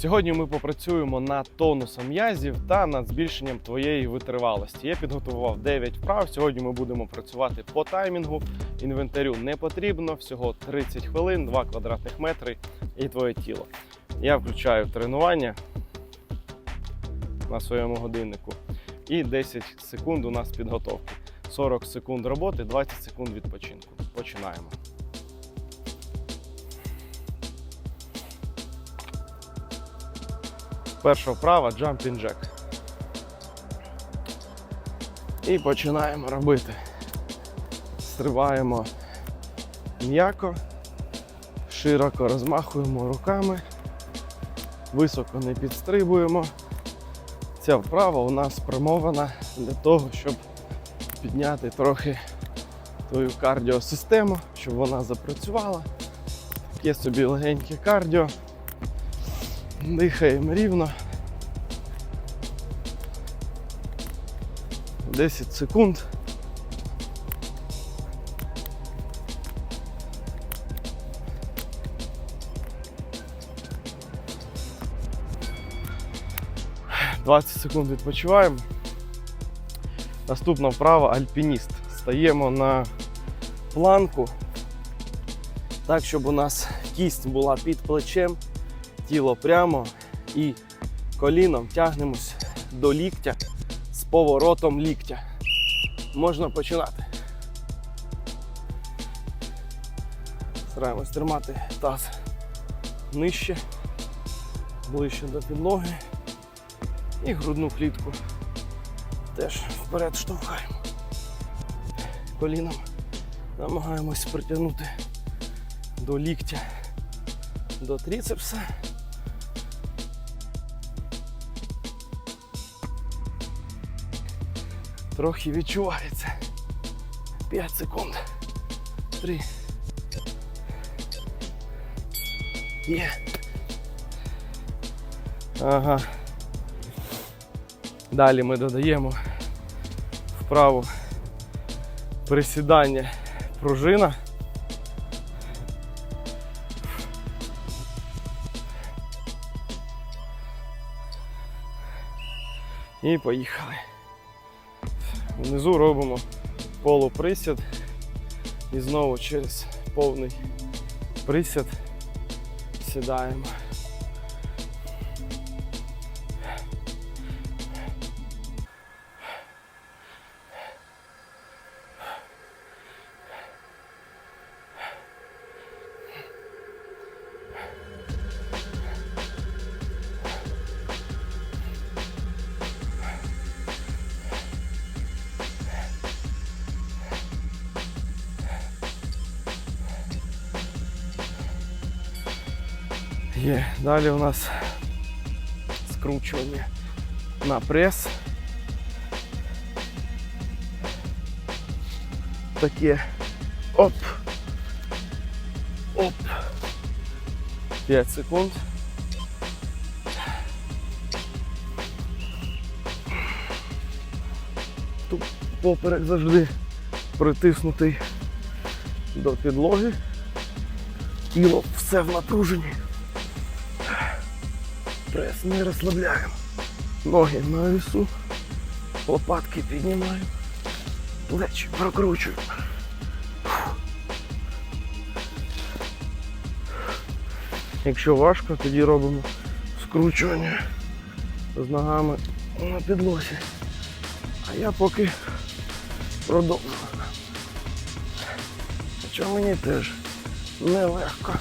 Сьогодні ми попрацюємо над тонусом м'язів та над збільшенням твоєї витривалості. Я підготував 9 вправ. Сьогодні ми будемо працювати по таймінгу. Інвентарю не потрібно, всього 30 хвилин, 2 квадратних метри і твоє тіло. Я включаю тренування на своєму годиннику і 10 секунд у нас підготовки. 40 секунд роботи, 20 секунд відпочинку. Починаємо. Перша вправа jumping jack. І починаємо робити. Стрибаємо м'яко, широко розмахуємо руками, високо не підстрибуємо. Ця вправа у нас спрямована для того, щоб підняти трохи твою кардіосистему, щоб вона запрацювала. Таке собі легеньке кардіо. Дихаємо рівно. 10 секунд. Двадцять секунд відпочиваємо. Наступна вправа альпініст. Стаємо на планку, так, щоб у нас кість була під плечем тіло прямо і коліном тягнемось до ліктя з поворотом ліктя. Можна починати. Стараємось тримати таз нижче, ближче до підлоги і грудну клітку теж вперед штовхаємо. Коліном намагаємось притягнути до ліктя, до трицепса. Трохи відчувається. 5 секунд. 3. Є. Ага. Далі ми додаємо вправу присідання пружина. І поїхали. Внизу робимо полуприсід і знову через повний присід сідаємо. Є. Далі у нас скручування на прес. Таке оп. Оп. 5 секунд. Тут поперек завжди притиснутий до підлоги. Тіло все в напруженні. Прес не розслабляємо. Ноги на весу, лопатки піднімаємо, плечі прокручуємо. Якщо важко, тоді робимо скручування з ногами на підлозі. А я поки продовжу. Хоча мені теж нелегко.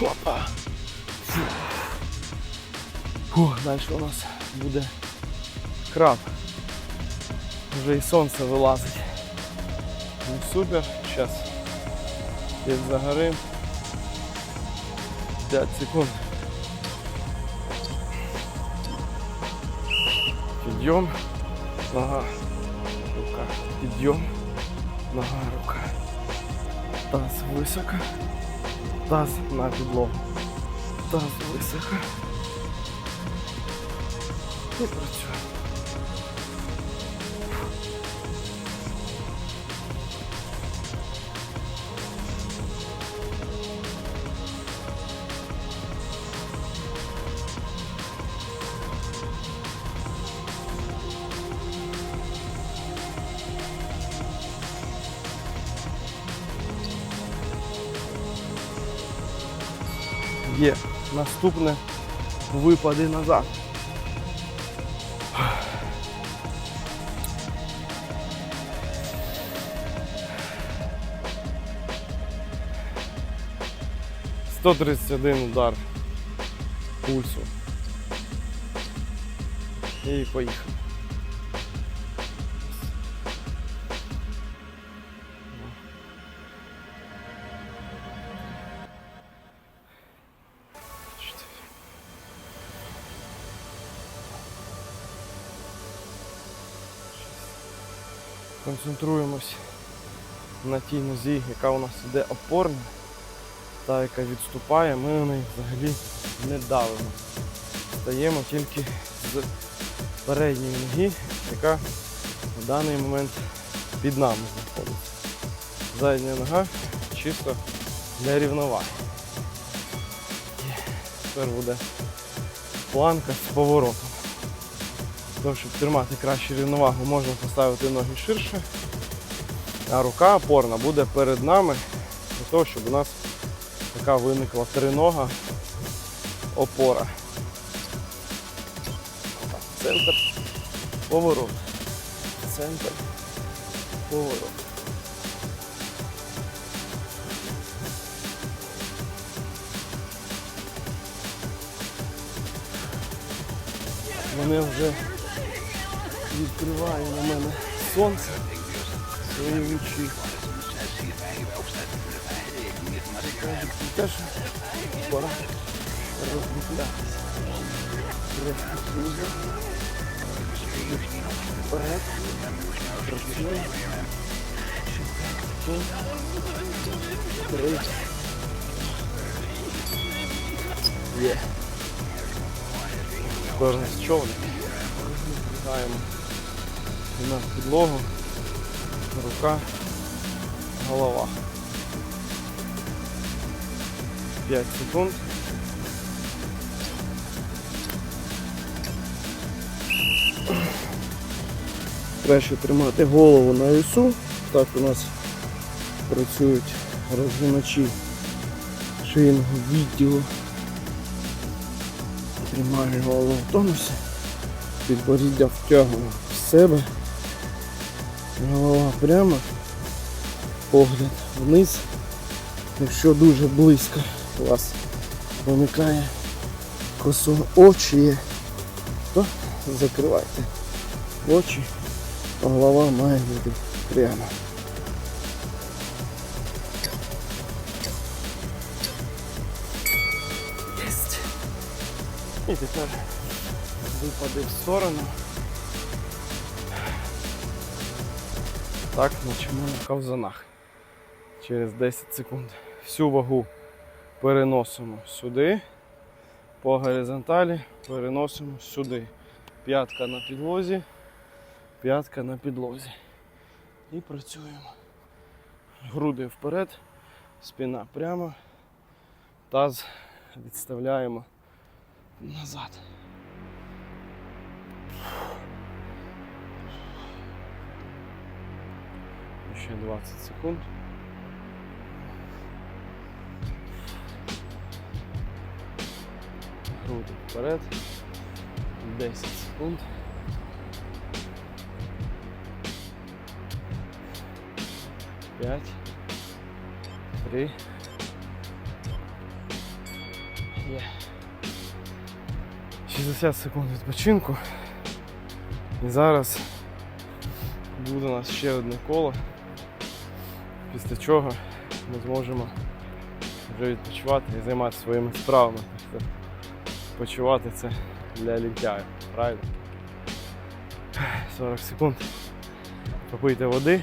Опа. Фу. Фу, далі у нас буде краб. Вже і сонце вилазить. Ну супер, зараз загорим. 5 секунд. Підйом, нога, рука, підйом, нога, рука. Таз високо, таз на підлогу. Таз високо. Ти працює. Є наступне випади назад. Сто тридцять один удар пульсу. І поїхали. Концентруємось на тій нозі, яка у нас іде опорна, та яка відступає, ми на неї взагалі не давимо. Стаємо тільки з передньої ноги, яка в даний момент під нами знаходиться. Задня нога чисто для рівноваги. Тепер буде планка з поворотом. Для щоб тримати кращу рівновагу, можна поставити ноги ширше, а рука опорна буде перед нами, для того, щоб у нас така виникла тринога опора. Центр, поворот. Центр, поворот. Мене вже відкриває на мене сонце свої лучі. Теж пора розміплятися. Трошки ниже. Вперед. Працюємо. Три. Є. У нас човник. На підлогу, рука, голова. 5 секунд. Краще тримати голову на вісу. Так у нас працюють розгиначі шийного відділу. Тримаю голову в тонусі. Підборіддя втягуємо в себе. Голова прямо. Погляд вниз. Якщо дуже близько у вас виникає косо очі, є, то закривайте очі, голова має бути прямо. Єсть. І тепер випади в сторону. Так, начимо на ковзанах. Через 10 секунд. Всю вагу переносимо сюди, по горизонталі переносимо сюди. П'ятка на підлозі, п'ятка на підлозі. І працюємо. Груди вперед, спина прямо, таз відставляємо назад. Ще 20 секунд. Груди вперед. 10 секунд. П'ять. Три. Є. 60 секунд відпочинку. І зараз буде у нас ще одне коло, після чого ми зможемо вже відпочивати і займатися своїми справами. Почувати це для лінтяїв, правильно? 40 секунд. Попийте води.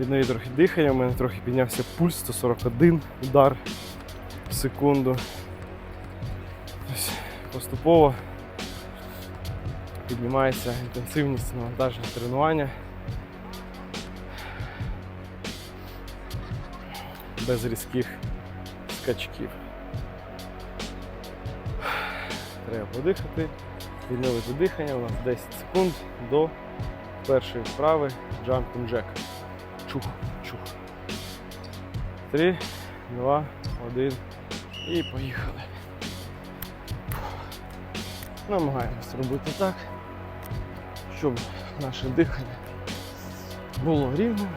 Відновіть трохи дихання, у мене трохи піднявся пульс, 141 удар в секунду. Ось Поступово піднімається інтенсивність навантаження тренування. Без різких скачків. Треба подихати, відновити дихання. У нас 10 секунд до першої вправи Jumping Jack. Чух, чух. 3, 2, 1, І поїхали. Намагаємось робити так, щоб наше дихання було рівним.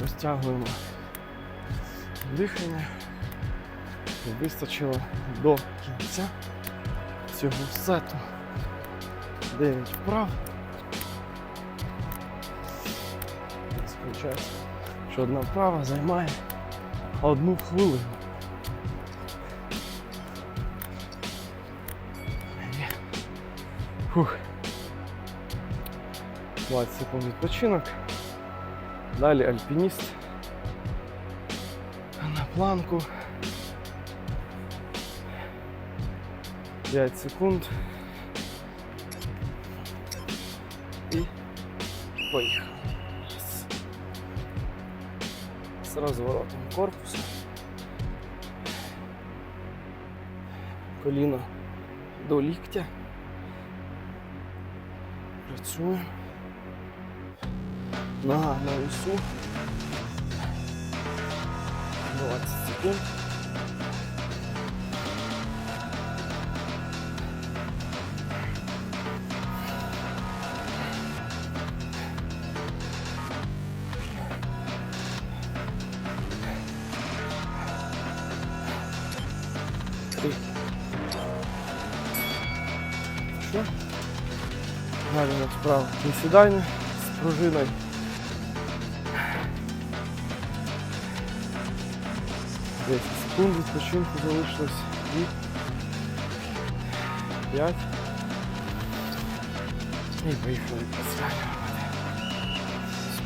Розтягуємо дихання. Вистачило до кінця цього сету. 9 вправ. Виходить, що одна вправа займає одну хвилину. Фух. 20 секунд відпочинок. Далі альпініст. На планку. 5 секунд. І поїхали. З розворотом корпусу. Коліно до ліктя. Працюємо. Нога на весу. 20 секунд. Три. Що? Далі справа присідання з пружиною. Секунд відпочинку залишилось. І п'ять. І поїхали присідання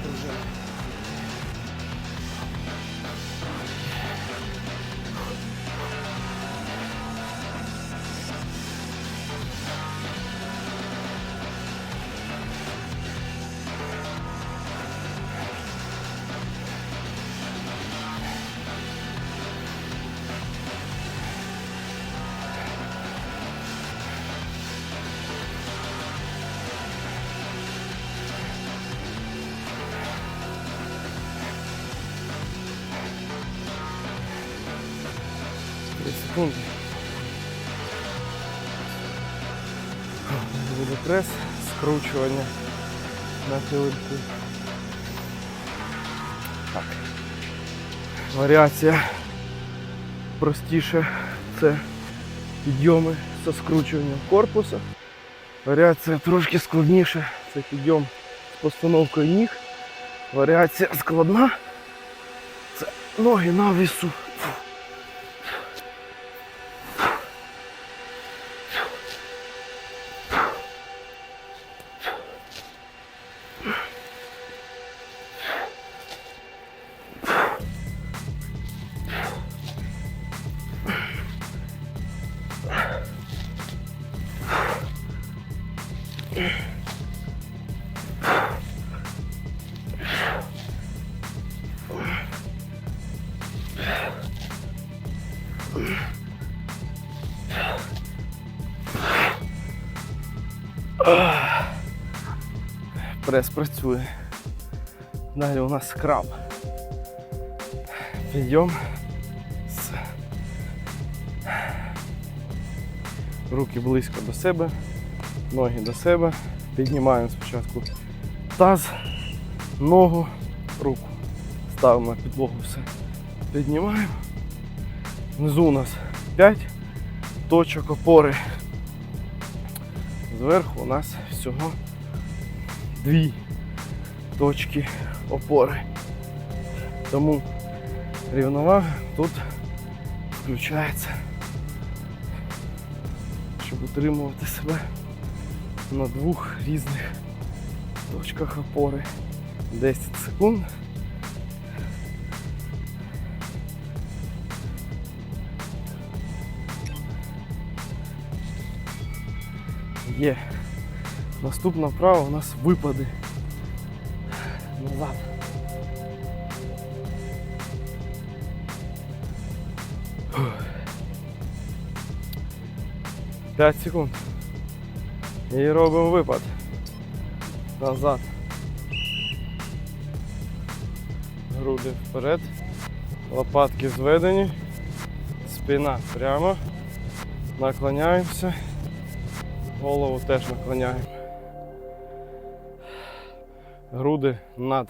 робити. Скручування на килимку. Так. Варіація простіше це підйоми зі скручуванням корпуса. Варіація трошки складніша це підйом з постановкою ніг. Варіація складна. Це ноги на вісу. Прес працює. Далі у нас скраб. Підйом з руки близько до себе, ноги до себе. Піднімаємо спочатку таз, ногу, руку. Ставимо на підлогу все. Піднімаємо. Внизу у нас 5 точок опори. Зверху у нас всього дві точки опори. Тому рівновага тут включається, щоб утримувати себе на двох різних точках опори. 10 секунд. Є. Наступна вправа у нас випади. Назад. П'ять секунд. І робимо випад. Назад. груди вперед, лопатки зведені, спина прямо, наклоняємося, голову теж наклоняємо. Груди над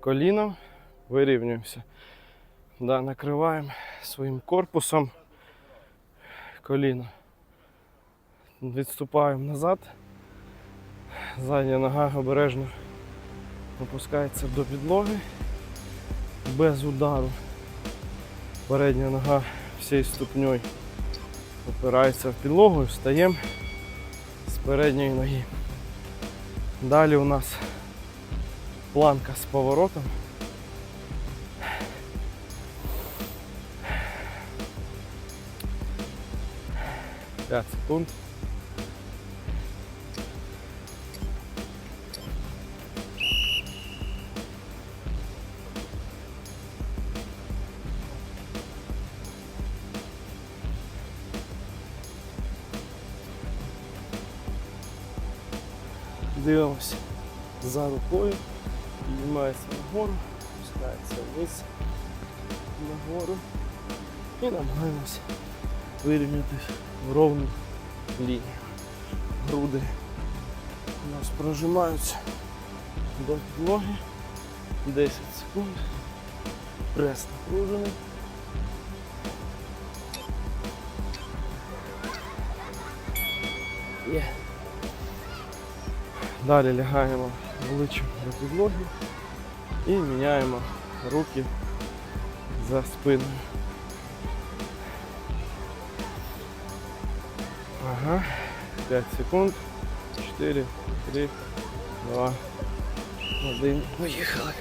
коліном, вирівнюємося. Да, накриваємо своїм корпусом коліно. Відступаємо назад. Задня нога обережно опускається до підлоги без удару. Передня нога всією ступньою опирається в підлогу і встаємо з передньої ноги. Далі у нас планка з поворотом. П'ять секунд. Дивимося за рукою, піднімається нагору, спускається вниз нагору і намагаємося вирівняти в ровну лінію. Груди у нас прожимаються до підлоги. 10 секунд. Прес напружений. Далі лягаємо обличчям до підлоги і міняємо руки за спиною. Ага. 5 секунд. 4, 3, 2, 1. Поїхали.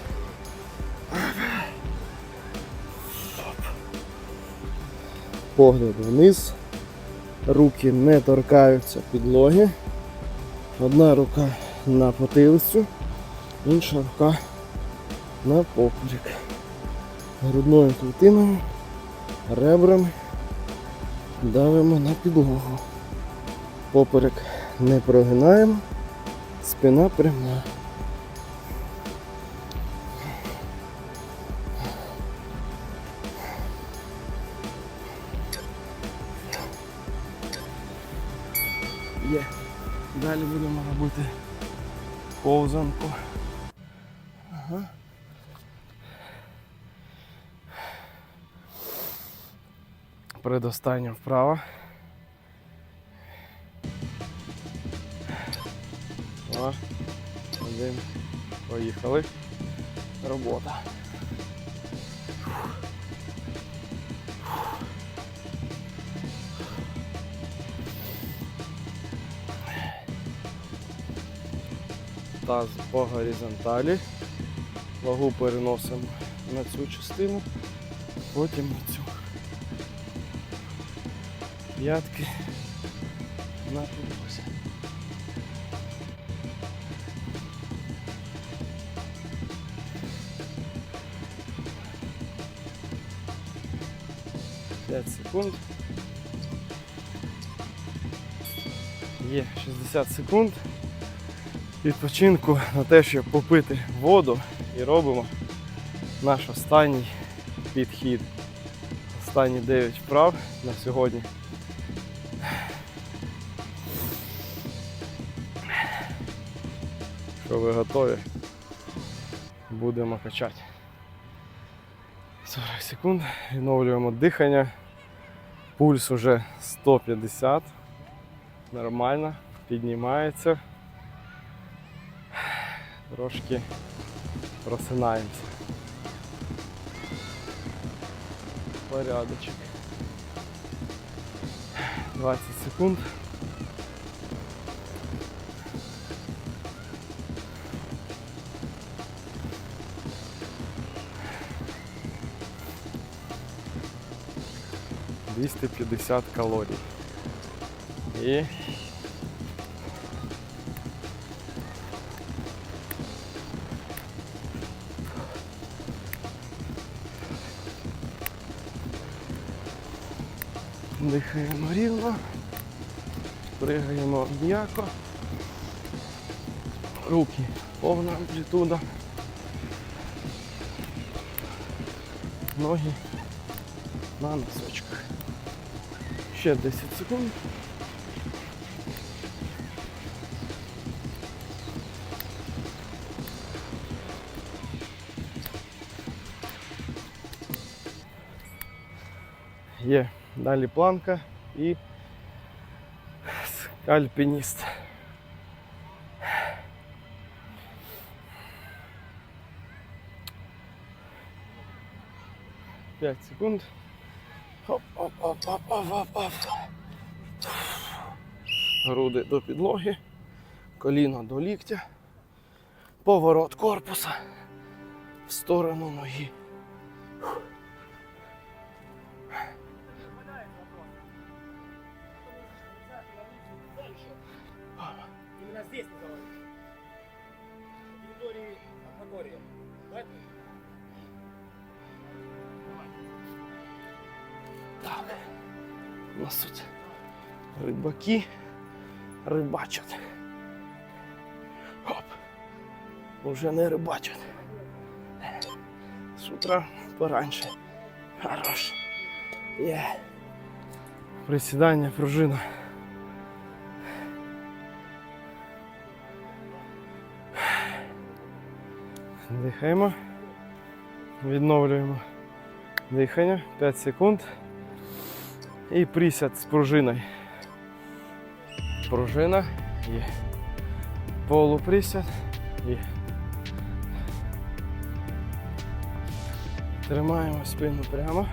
Погляд вниз. Руки не торкаються підлоги. Одна рука на потилицю, інша рука на поперек. Грудною клітиною, ребрами давимо на підлогу. Поперек не прогинаємо, спина пряма. Є. Далі будемо робити ковзанку. Ага. Предостання вправо. Два, один. Поїхали. Робота. Таз по горизонталі. Вагу переносимо на цю частину, потім на цю. П'ятки на підлозі. П'ять секунд. Є 60 секунд відпочинку на те, щоб попити воду і робимо наш останній підхід. Останні 9 вправ на сьогодні. Що ви готові? Будемо качати. 40 секунд, відновлюємо дихання. Пульс уже 150. Нормально, піднімається трошки просинаємося. Порядочок. 20 секунд. Двісті п'ятдесят калорій. І Дихаємо рівно, пригаємо м'яко. Руки повна амплітуда. ноги на носочках. Ще 10 секунд. Є далі планка і альпініст. П'ять секунд. Груди до підлоги, коліно до ліктя, поворот корпуса в сторону ноги. Рибаки рибачать. Хоп. Уже не рибачать. З утра пораньше. Хорош. Є. Присідання, пружина. Дихаємо. Відновлюємо дихання. 5 секунд. І присяд з пружиною. Пружина і полуприсяд і тримаємо спину прямо.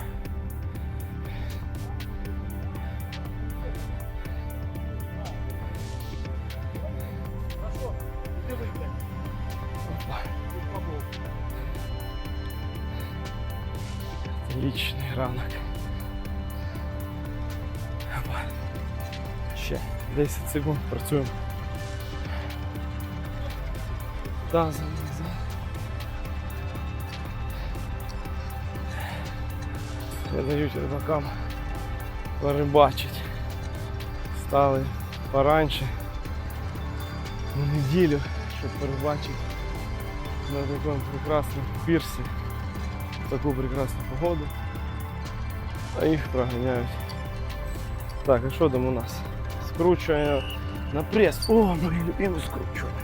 Отличний ранок. Опа. Ще 10 секунд працюємо. Тазом назад. Не дають рибакам порибачить. Стали пораньше на неділю, щоб порибачити на такому прекрасному пірсі в таку прекрасну погоду. А їх проганяють. Так, а що там у нас? Скручуємо на прес. О, мої любимі скручуємо.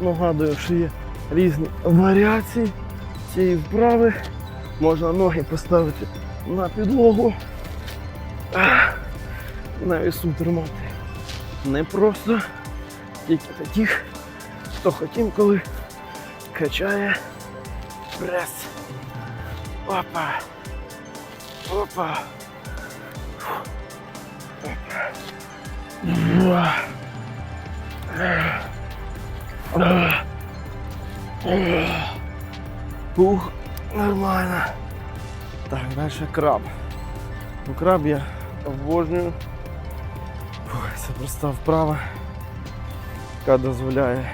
Нагадую, що є різні варіації цієї вправи. Можна ноги поставити на підлогу. На весу тримати. Не просто тільки таких, хто хотів, коли качає прес. Опа. Опа. Опа. Два. Ух, нормально. Так, далі краб. Ну, краб я обожнюю. Фух, Це проста вправа, яка дозволяє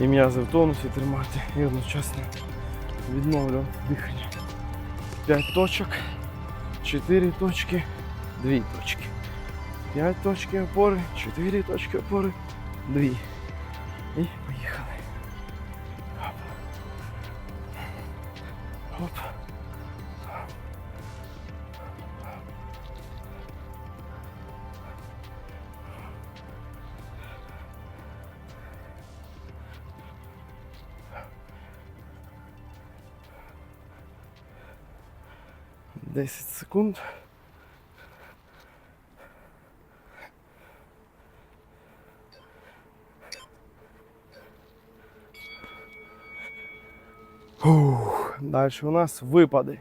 і м'язи в тонусі тримати і одночасно відновлювати дихання. П'ять точок, 4 точки, 2 точки. 5 точки опори, 4 точки опори, 2. І 10 секунд. Фух, Далі у нас випади.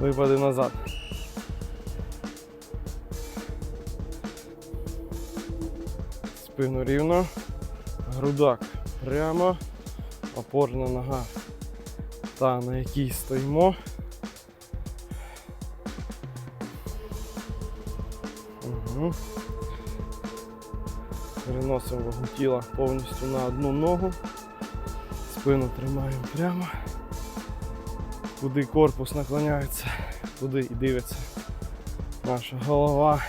Випади назад. Спину рівно, грудак прямо, опорна нога та на якій стоїмо. Угу. Переносимо вагу тіла повністю на одну ногу. Спину тримаємо прямо. Куди корпус наклоняється, туди і дивиться наша голова.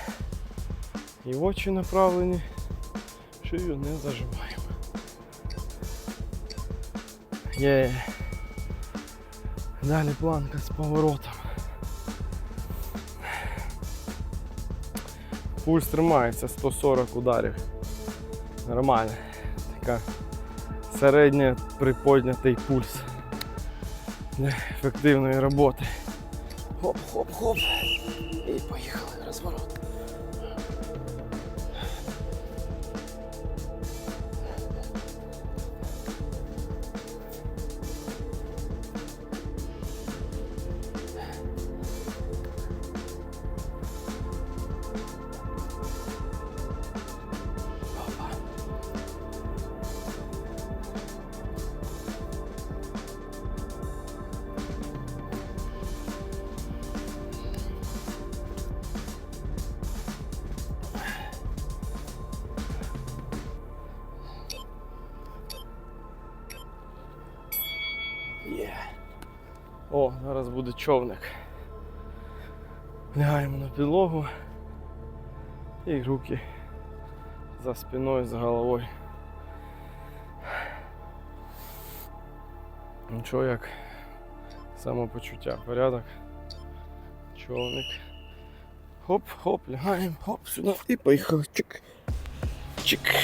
І очі направлені. Шию не зажимаємо. Є. Далі планка з поворотом. Пульс тримається 140 ударів. Нормально. Така середня приподнятий пульс для ефективної роботи. Хоп-хоп-хоп. І поїхали. Розворот. О, зараз буде човник. Лягаємо на підлогу і руки за спиною, за головою. Нічого як самопочуття, порядок. Човник. Хоп, хоп, лягаємо, хоп, сюди і поїхали. Чик. Чик.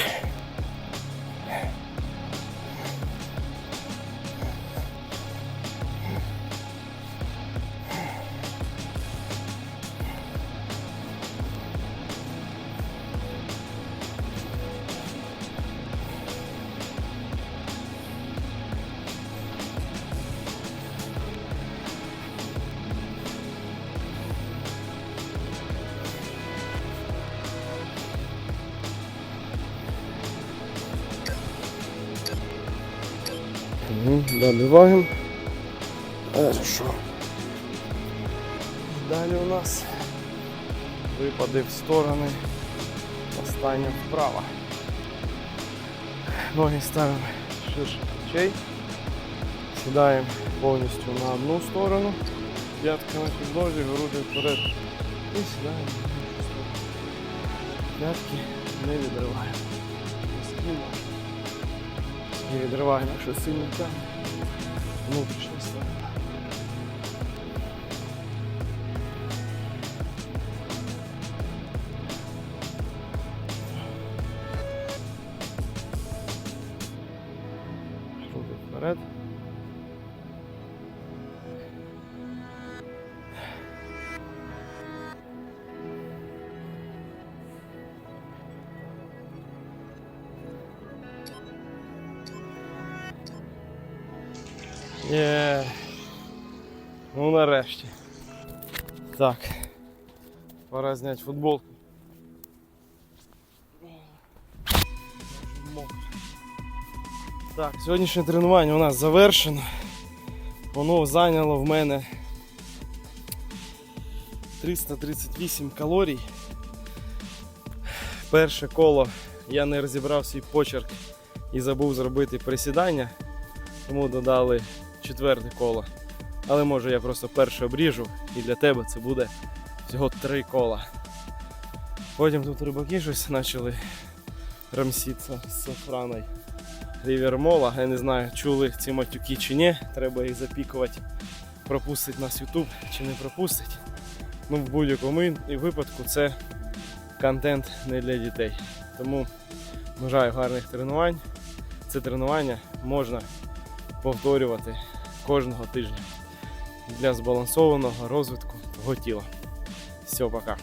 Угу, добиваємо. Хорошо. Далі у нас випади в сторони. Останнє вправо. Ноги ставимо ширше плечей. Сідаємо повністю на одну сторону. П'ятки на підлозі, груди вперед. І сідаємо на іншу сторону. П'ятки не відриваємо. І відриваємо, якщо сильно тягне. Внутрішня Так. Пора зняти футболку. Так, сьогоднішнє тренування у нас завершено. Воно зайняло в мене 338 калорій. Перше коло я не розібрав свій почерк і забув зробити присідання, тому додали четверте коло. Але може я просто перше обріжу і для тебе це буде всього три кола. Потім тут рибаки щось почали рамсіться з сафраною. Рівермола, я не знаю, чули ці матюки чи ні, треба їх запікувати, пропустить нас YouTube чи не пропустить. Ну, в будь-якому випадку це контент не для дітей. Тому бажаю гарних тренувань. Це тренування можна повторювати кожного тижня для збалансованого розвитку твого тіла. Все, пока.